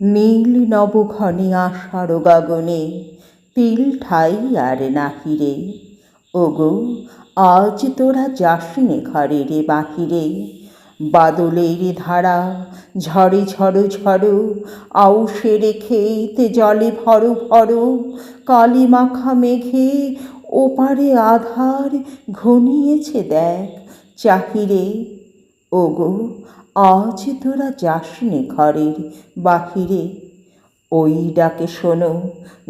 নীল নবঘনে আষাঢ় গগনে, তিল ঠাই আর নাহিরে। ওগো, আজ তোরা যাসনে ঘরের বাহিরে। বাদলের ধারা ঝড়ে ঝড়ো ঝড়ো আউশের ক্ষেত জলে ভরো ভরো, কালি মাখা মেঘে ওপারে আধার ঘনিয়েছে দেখ চাহিরে। ওগো আজ তোরা যাসনে ঘরের বাহিরে। ওই ডাকে শোনো,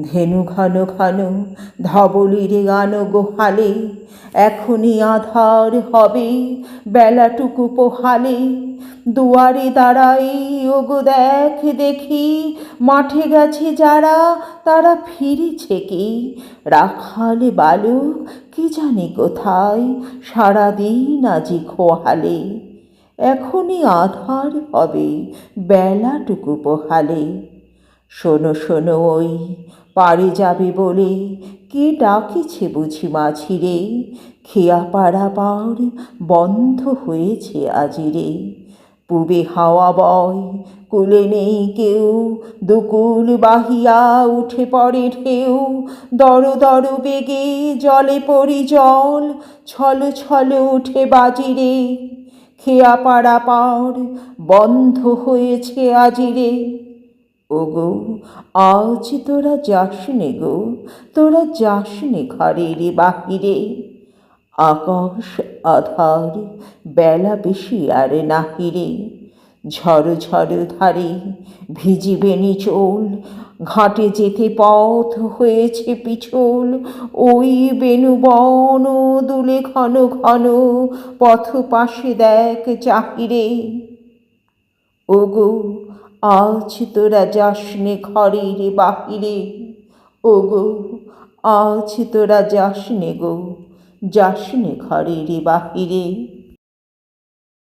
ধেনু ঘন ঘন ধবলির গান গোহালে। এখনই আধার হবে বেলাটুকু পোহালে। দুয়ারে দাঁড়াই, ওগো দেখ দেখি, মাঠে গেছে যারা, তারা ফিরেছে কি? রাখাল বালক, কি জানি কোথায়? সারাদিন আজি খোয়ালে। এখনই আধার হবে বেলাটুকু পোহালে। শোনো শোনো ওই পারে যাবে বলে কে ডাকিছে বুঝি মাঝিরে? খেয়া পাড়া পার বন্ধ হয়েছে আজিরে। পুবে হাওয়া বয়, কুলে নেই কেউ, দুকুল বাহিয়া উঠে পড়ে ঢেউ। দর দর বেগে জলে পড়ি জল, ছল ছল উঠে বাজিরে। খেয়া পাড়া বন্ধ হয়েছে আজিরে ওগো, আজ তোরা যাসনে গো, তোরা যাসনে ঘরের বাহিরে। আকাশ আধার বেলা বেশি আর নাহিরে ঝড় ঝড় ধারে ভিজিবে নিচোল ঘাটে যেতে পথ হয়েছে পিছল। ওই বেনু বন দুলে ঘন ঘন পথ পাশে দেখ চাহিরে ওগো, আজ তোরা যাসনে ঘরের বাহিরে। ওগো, আজ তোরা যাসনে গো যাসনে ঘরের বাহিরে।